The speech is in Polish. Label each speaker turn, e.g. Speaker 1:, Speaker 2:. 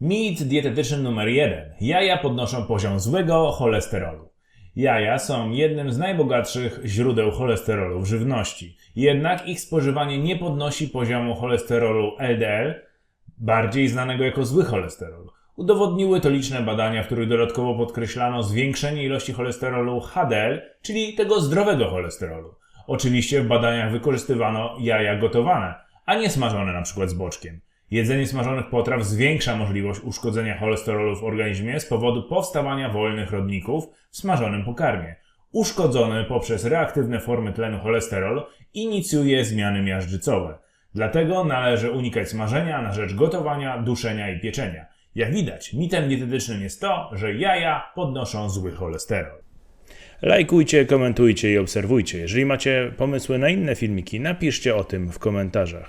Speaker 1: Mit dietetyczny numer jeden. Jaja podnoszą poziom złego cholesterolu. Jaja są jednym z najbogatszych źródeł cholesterolu w żywności. Jednak ich spożywanie nie podnosi poziomu cholesterolu LDL, bardziej znanego jako zły cholesterol. Udowodniły to liczne badania, w których dodatkowo podkreślano zwiększenie ilości cholesterolu HDL, czyli tego zdrowego cholesterolu. Oczywiście w badaniach wykorzystywano jaja gotowane, a nie smażone przykład z boczkiem. Jedzenie smażonych potraw zwiększa możliwość uszkodzenia cholesterolu w organizmie z powodu powstawania wolnych rodników w smażonym pokarmie. Uszkodzony poprzez reaktywne formy tlenu cholesterol inicjuje zmiany miażdżycowe. Dlatego należy unikać smażenia na rzecz gotowania, duszenia i pieczenia. Jak widać, mitem dietetycznym jest to, że jaja podnoszą zły cholesterol. Lajkujcie, komentujcie i obserwujcie. Jeżeli macie pomysły na inne filmiki, napiszcie o tym w komentarzach.